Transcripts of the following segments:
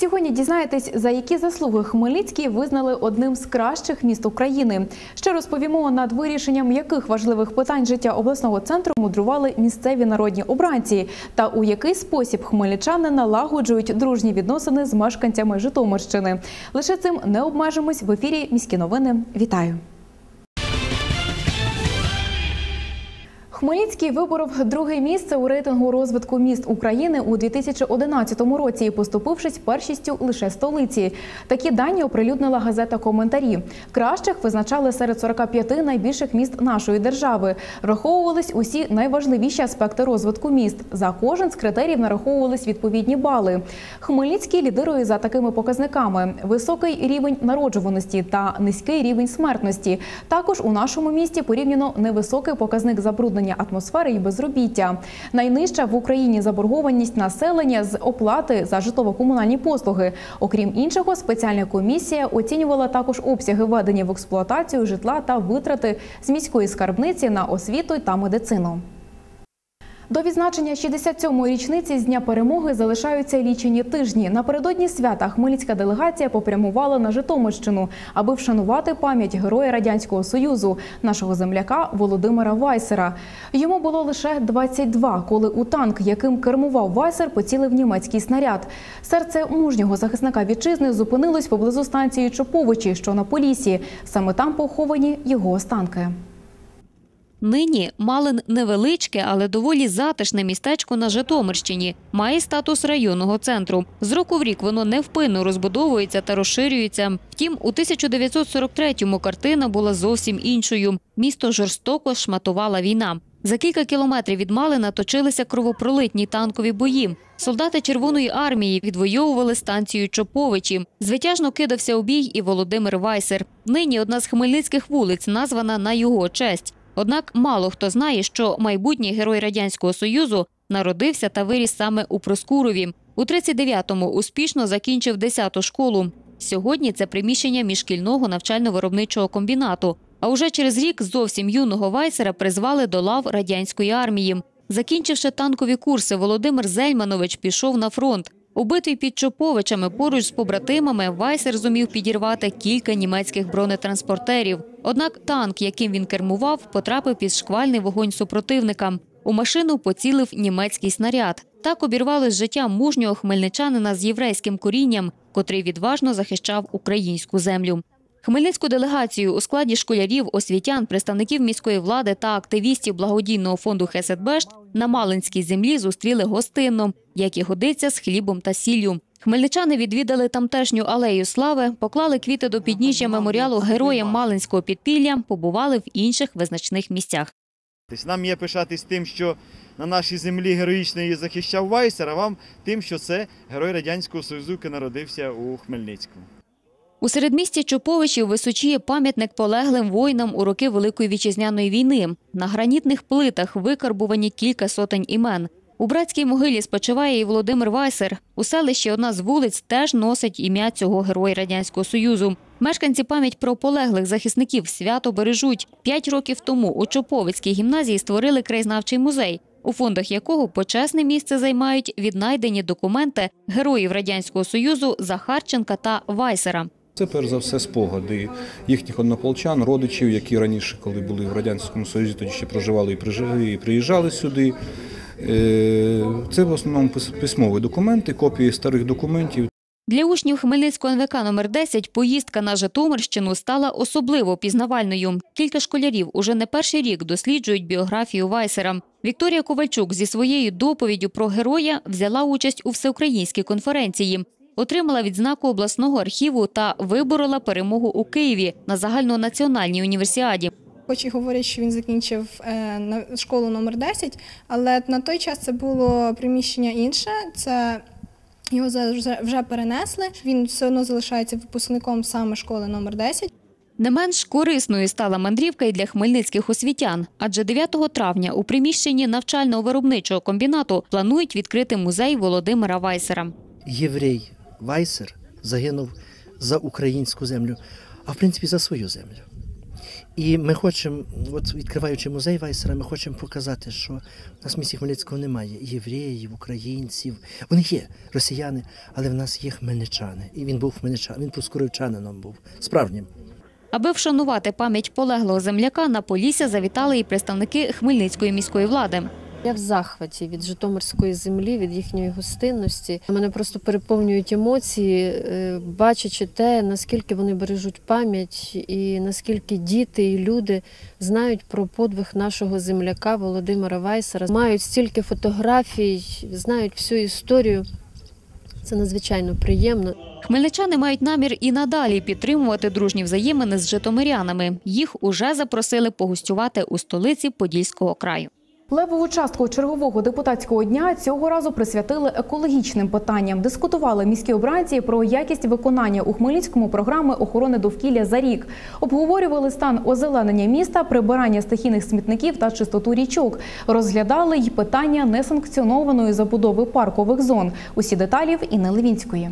Сьогодні дізнаєтесь, за які заслуги Хмельницький визнали одним з кращих міст України. Ще розповімо, над вирішенням яких важливих питань життя обласного центру мудрували місцеві народні обранці, та у який спосіб хмельничани налагоджують дружні відносини з мешканцями Житомирщини. Лише цим не обмежимось в ефірі. Міські новини. Вітаю. Хмельницький виборов друге місце у рейтингу розвитку міст України у 2011 році, поступившись першістю лише столиці. Такі дані оприлюднила газета Коментарі. Кращих визначали серед 45 найбільших міст нашої держави. Враховувались усі найважливіші аспекти розвитку міст. За кожен з критеріїв нараховувались відповідні бали. Хмельницький лідирує за такими показниками: високий рівень народжуваності та низький рівень смертності. Також у нашому місті порівняно невисокий показник забруднення атмосфери і безробіття. Найнижча в Україні заборгованість населення з оплати за житлово-комунальні послуги. Окрім іншого, спеціальна комісія оцінювала також обсяги введення в експлуатацію житла та витрати з міської скарбниці на освіту та медицину. До відзначення 67-ї річниці з дня перемоги залишаються лічені тижні. Напередодні свята хмельницька делегація попрямувала на Житомирщину, аби вшанувати пам'ять героя радянського союзу, нашого земляка Володимира Вайсера. Йому було лише 22, коли у танк, яким кермував Вайсер, поцілив німецький снаряд. Серце мужнього захисника вітчизни зупинилось поблизу станції Чоповичі, що на Полісі. Саме там поховані його останки. Нині Малин невеличке, але доволі затишне містечко на Житомирщині. Має статус районного центру. З року в рік воно невпинно розбудовується та розширюється. Втім, у 1943-му картина була зовсім іншою. Місто жорстоко шматувала війна. За кілька кілометрів від Малина точилися кровопролитні танкові бої. Солдати Червоної армії відвоювали станцію Чоповичі. Звитяжно кидався у бій і Володимир Вайсер. Нині одна з хмельницьких вулиць названа на його честь. Однак мало хто знає, що майбутній герой радянського союзу народився та виріс саме у Проскурові. У 39-му успішно закінчив 10-ту школу. Сьогодні це приміщення міжшкільного навчально-виробничого комбінату. А уже через рік зовсім юного Вайсера призвали до лав радянської армії. Закінчивши танкові курси, Володимир Зельманович пішов на фронт. Убитий під Чоповичами поруч з побратимами, Вайсер зумів підірвати кілька німецьких бронетранспортерів. Однак танк, яким він кермував, потрапив під шквальний вогонь супротивника. У машину поцілив німецький снаряд. Так обірвали з життя мужнього хмельничанина з єврейським корінням, котрий відважно захищав українську землю. Хмельницьку делегацію у складі школярів, освітян, представників міської влади та активістів благодійного фонду Хеседбешт на Малинській землі зустріли гостинно, як і годиться з хлібом та сіллю. Хмельничани відвідали тамтешню алею слави, поклали квіти до підніжжя меморіалу героям Малинського підпілля, побували в інших визначних місцях. Тобто нам є пишатись тим, що на нашій землі героїчно її захищав Вайсер, а вам тим, що це герой Радянського Союзу, який народився у Хмельницькому. У середмісті Чоповичів височіє пам'ятник полеглим воїнам у роки Великої вітчизняної війни. На гранітних плитах викарбувані кілька сотень імен. У братській могилі спочиває і Володимир Вайсер. У селищі одна з вулиць теж носить ім'я цього героя Радянського Союзу. Мешканці пам'ять про полеглих захисників свято бережуть. П'ять років тому у Чоповицькій гімназії створили краєзнавчий музей, у фондах якого почесне місце займають віднайдені документи героїв Радянського Союзу Захарченка та Вайсера. Це перш за все спогади їхніх однополчан, родичів, які раніше, коли були в радянському союзі, тоді ще проживали і приїжджали сюди. Е, Це в основному пис- письмові документи, копії старих документів. Для учнів Хмельницького НВК номер 10 поїздка на Житомирщину стала особливо пізнавальною. Кілька школярів уже не перший рік досліджують біографію Вайсера. Вікторія Ковальчук зі своєю доповіддю про героя взяла участь у всеукраїнській конференції. Отримала відзнаку обласного архіву та виборола перемогу у Києві на загальнонаціональній універсіаді. Хоч і говорять, що він закінчив е, на- школу номер 10, але на той час це було приміщення інше. Це його за- вже- вже перенесли. Він все одно залишається випускником саме школи номер 10. Не менш корисною стала мандрівка і для хмельницьких освітян, адже 9 травня у приміщенні навчально-виробничого комбінату планують відкрити музей Володимира Вайсера. єврей Вайсер загинув за українську землю, а в принципі за свою землю. І ми хочемо, от відкриваючи музей Вайсера, ми хочемо показати, що в нас в місті Хмельницького немає євреїв, українців. Вони є росіяни, але в нас є хмельничани. І він був хмельничанином, він проскуривчанином був справжнім. Аби вшанувати пам'ять полеглого земляка, на Полісся завітали і представники Хмельницької міської влади. Я в захваті від Житомирської землі, від їхньої гостинності. Мене просто переповнюють емоції, е, бачачи те, наскільки вони бережуть пам'ять, і наскільки діти і люди знають про подвиг нашого земляка Володимира Вайсера, мають стільки фотографій, знають всю історію. Це надзвичайно приємно. Хмельничани мають намір і надалі підтримувати дружні взаємини з житомирянами. Їх уже запросили погостювати у столиці Подільського краю. Левову частку чергового депутатського дня цього разу присвятили екологічним питанням. Дискутували міські обранці про якість виконання у Хмельницькому програми охорони довкілля за рік. Обговорювали стан озеленення міста, прибирання стихійних смітників та чистоту річок. Розглядали й питання несанкціонованої забудови паркових зон. Усі деталі в Інни Левінської.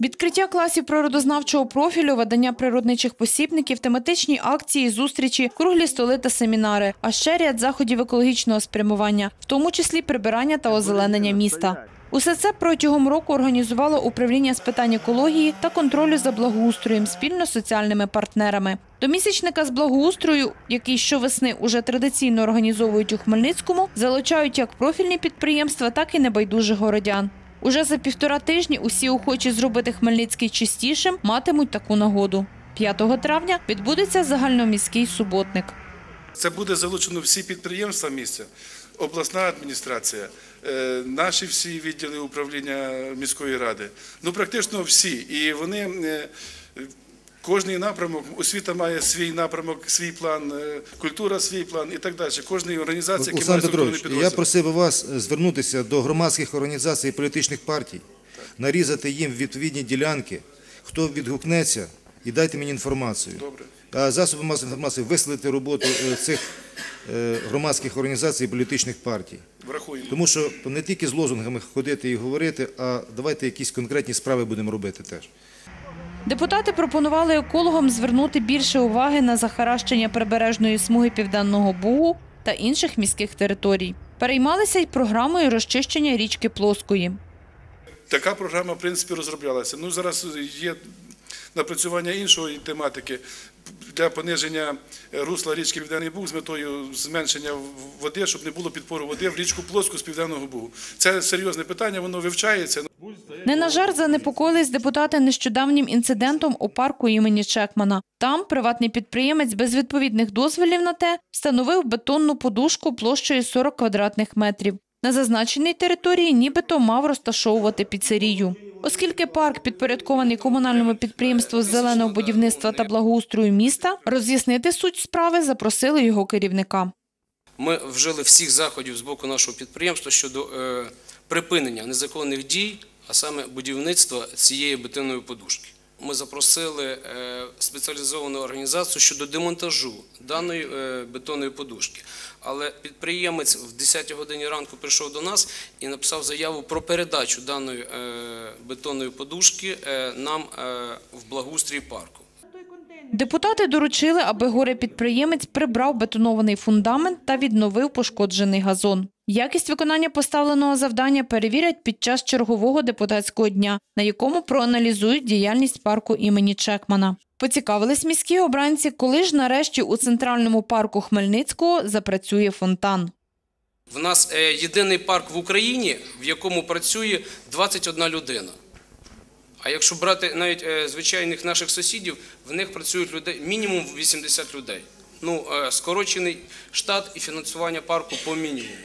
Відкриття класів природознавчого профілю, видання природничих посібників, тематичні акції, зустрічі, круглі столи та семінари, а ще ряд заходів екологічного спрямування, в тому числі прибирання та озеленення міста. Усе це протягом року організувало управління з питань екології та контролю за благоустроєм спільно з соціальними партнерами. До місячника з благоустрою, який щовесни уже традиційно організовують у Хмельницькому, залучають як профільні підприємства, так і небайдужих городян. Уже за півтора тижні усі охочі зробити Хмельницький чистішим матимуть таку нагоду. 5 травня відбудеться загальноміський суботник. Це буде залучено всі підприємства місця, обласна адміністрація, е, наші всі відділи управління міської ради. Ну, практично всі. І вони е, кожний напрямок, освіта має свій напрямок, свій план, е, культура свій план і так далі. Кожної організації, яка має Петрович, я просив вас е, звернутися до громадських організацій і політичних партій, нарізати їм відповідні ділянки, хто відгукнеться, і дайте мені інформацію. Добре. А засоби масової інформації висловити роботу е, цих громадських організацій і політичних партій. Врахуємо. Тому що не тільки з лозунгами ходити і говорити, а давайте якісь конкретні справи будемо робити теж. Депутати пропонували екологам звернути більше уваги на захаращення прибережної смуги Південного Бугу та інших міських територій. Переймалися й програмою розчищення річки Плоскої. Така програма, в принципі, розроблялася. Ну, зараз є напрацювання іншої тематики для пониження русла річки Південний Буг з метою зменшення води, щоб не було підпору води в річку Плоску з Південного Бугу. Це серйозне питання, воно вивчається. Не на жарт занепокоїлись депутати нещодавнім інцидентом у парку імені Чекмана. Там приватний підприємець без відповідних дозволів на те встановив бетонну подушку площею 40 квадратних метрів. На зазначеній території нібито мав розташовувати піцерію. Оскільки парк підпорядкований комунальному підприємству з зеленого будівництва та благоустрою міста, роз'яснити суть справи запросили його керівника. Ми вжили всіх заходів з боку нашого підприємства щодо е, припинення незаконних дій, а саме будівництва цієї бетонної подушки. Ми запросили е, спеціалізовану організацію щодо демонтажу даної е, бетонної подушки. Але підприємець в 10 годині ранку прийшов до нас і написав заяву про передачу даної е, бетонної подушки нам в благоустрій парку. Депутати доручили, аби горе-підприємець прибрав бетонований фундамент та відновив пошкоджений газон. Якість виконання поставленого завдання перевірять під час чергового депутатського дня, на якому проаналізують діяльність парку імені Чекмана. Поцікавились міські обранці, коли ж нарешті у центральному парку Хмельницького запрацює фонтан. В нас е, єдиний парк в Україні, в якому працює 21 людина. А якщо брати навіть е, звичайних наших сусідів, в них працюють людей мінімум 80 людей. Ну, е, скорочений штат і фінансування парку по мінімуму.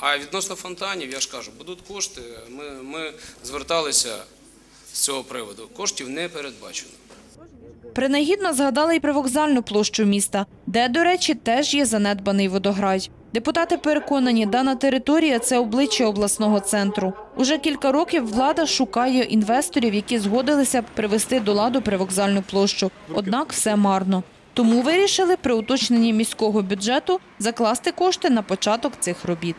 А відносно фонтанів, я ж кажу, будуть кошти. Ми, ми зверталися з цього приводу. Коштів не передбачено. Принагідно згадали й привокзальну площу міста, де, до речі, теж є занедбаний водограй. Депутати переконані, дана територія це обличчя обласного центру. Уже кілька років влада шукає інвесторів, які згодилися привести до ладу привокзальну площу. Однак все марно. Тому вирішили при уточненні міського бюджету закласти кошти на початок цих робіт.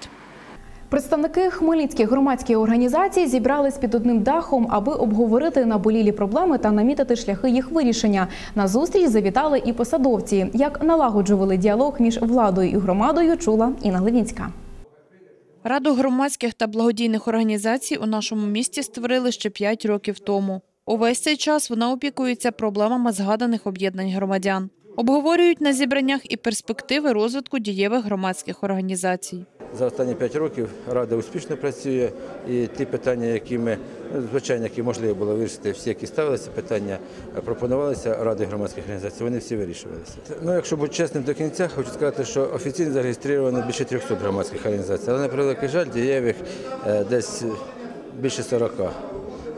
Представники хмельницьких громадських організацій зібрались під одним дахом, аби обговорити наболілі проблеми та намітити шляхи їх вирішення. На зустріч завітали і посадовці. Як налагоджували діалог між владою і громадою, чула Інна Левінська. Раду громадських та благодійних організацій у нашому місті створили ще 5 років тому. Увесь цей час вона опікується проблемами згаданих об'єднань громадян. Обговорюють на зібраннях і перспективи розвитку дієвих громадських організацій. За останні п'ять років рада успішно працює, і ті питання, які ми ну, звичайно, які можливо було вирішити, всі, які ставилися питання, пропонувалися радою громадських організацій, вони всі вирішувалися. Ну, якщо бути чесним до кінця, хочу сказати, що офіційно зареєстровано більше 300 громадських організацій, але на превеликий жаль, дієвих е, десь більше 40.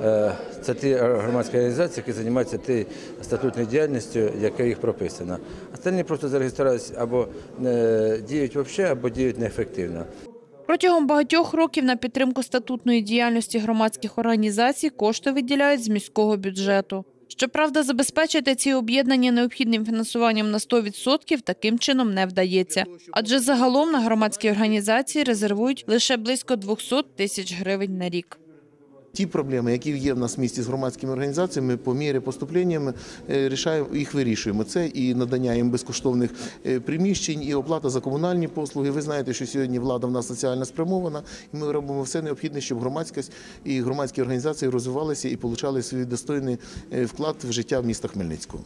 Е, Це ті громадські організації, які займаються тією статутною діяльністю, яка їх прописана. Остальні просто зареєструвалися або не діють взагалі, або діють неефективно. Протягом багатьох років на підтримку статутної діяльності громадських організацій кошти виділяють з міського бюджету. Щоправда, забезпечити ці об'єднання необхідним фінансуванням на 100% таким чином не вдається. Адже загалом на громадські організації резервують лише близько 200 тисяч гривень на рік. Ті проблеми, які є в нас в місті з громадськими організаціями, по мірі поступленнями е, рішаємо, їх вирішуємо. Це і надання їм безкоштовних е, приміщень, і оплата за комунальні послуги. Ви знаєте, що сьогодні влада в нас соціально спрямована, і ми робимо все необхідне, щоб громадськість і громадські організації розвивалися і отримали свій достойний е, вклад в життя в міста Хмельницького.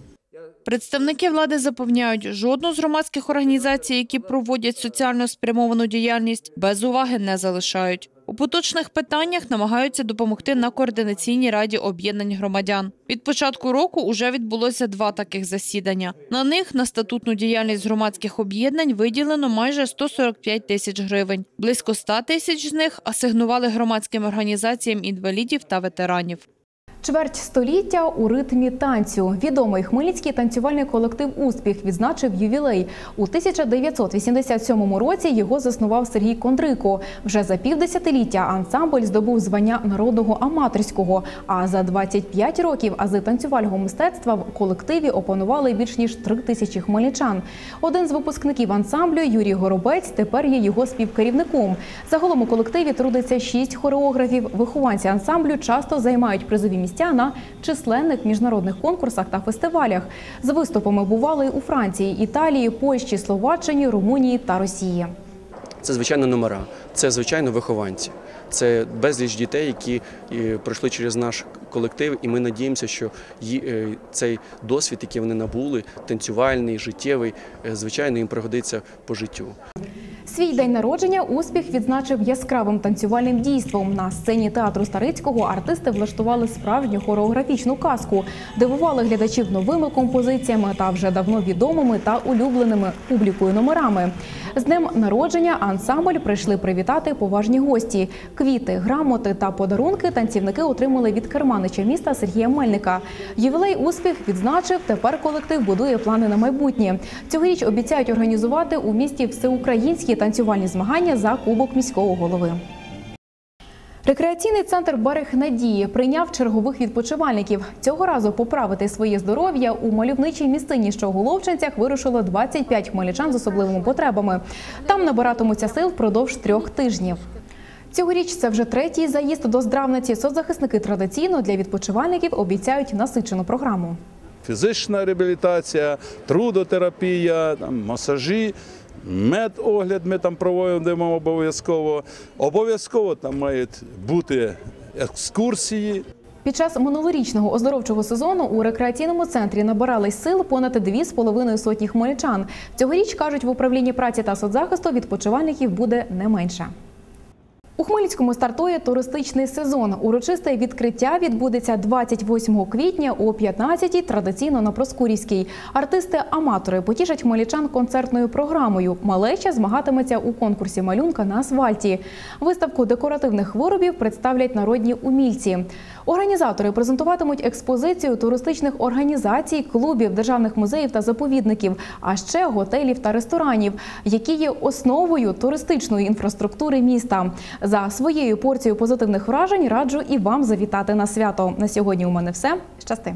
Представники влади запевняють, жодну з громадських організацій, які проводять соціально спрямовану діяльність, без уваги не залишають. У поточних питаннях намагаються допомогти на координаційній раді об'єднань громадян. Від початку року уже відбулося два таких засідання. На них на статутну діяльність громадських об'єднань виділено майже 145 тисяч гривень. Близько 100 тисяч з них асигнували громадським організаціям інвалідів та ветеранів. Чверть століття у ритмі танцю. Відомий хмельницький танцювальний колектив Успіх відзначив ювілей. У 1987 році його заснував Сергій Кондрико. Вже за півдесятиліття ансамбль здобув звання народного аматорського. А за 25 років ази танцювального мистецтва в колективі опанували більш ніж три тисячі хмельничан. Один з випускників ансамблю Юрій Горобець тепер є його співкерівником. Загалом у колективі трудиться шість хореографів. Вихованці ансамблю часто займають призові місця на численних міжнародних конкурсах та фестивалях. З виступами бували у Франції, Італії, Польщі, Словаччині, Румунії та Росії. Це звичайно номера, це звичайно вихованці. Це безліч дітей, які е, пройшли через наш колектив, і ми надіємося, що е, цей досвід, який вони набули, танцювальний, життєвий, е, звичайно, їм пригодиться по життю. Свій день народження успіх відзначив яскравим танцювальним дійством. На сцені театру Старицького артисти влаштували справжню хореографічну казку, дивували глядачів новими композиціями та вже давно відомими та улюбленими публікою номерами. З днем народження ансамбль прийшли привітати поважні гості. Квіти, грамоти та подарунки танцівники отримали від керманича міста Сергія Мельника. Ювілей успіх відзначив. Тепер колектив будує плани на майбутнє. Цьогоріч обіцяють організувати у місті всеукраїнські танцювальні змагання за кубок міського голови. Рекреаційний центр Берег Надії прийняв чергових відпочивальників. Цього разу поправити своє здоров'я у мальовничій містині, що у Головчинцях вирушило 25 хмельничан з особливими потребами. Там набиратимуться сил впродовж трьох тижнів. Цьогоріч це вже третій заїзд до здравниці. Соцзахисники традиційно для відпочивальників обіцяють насичену програму. фізична реабілітація, трудотерапія, там, масажі, медогляд ми там проводимо обов'язково. Обов'язково там мають бути екскурсії. Під час минулорічного оздоровчого сезону у рекреаційному центрі набирались сил понад дві з половиною сотні хмельничан. Цьогоріч кажуть в управлінні праці та соцзахисту відпочивальників буде не менше. У Хмельницькому стартує туристичний сезон. Урочисте відкриття відбудеться 28 квітня о 15-й, традиційно на Проскурівській. Артисти-аматори потішать хмельничан концертною програмою. Малеча змагатиметься у конкурсі малюнка на асфальті. Виставку декоративних виробів представлять народні умільці. Організатори презентуватимуть експозицію туристичних організацій, клубів, державних музеїв та заповідників, а ще готелів та ресторанів, які є основою туристичної інфраструктури міста. За своєю порцією позитивних вражень раджу і вам завітати на свято. На сьогодні у мене все. Щасти!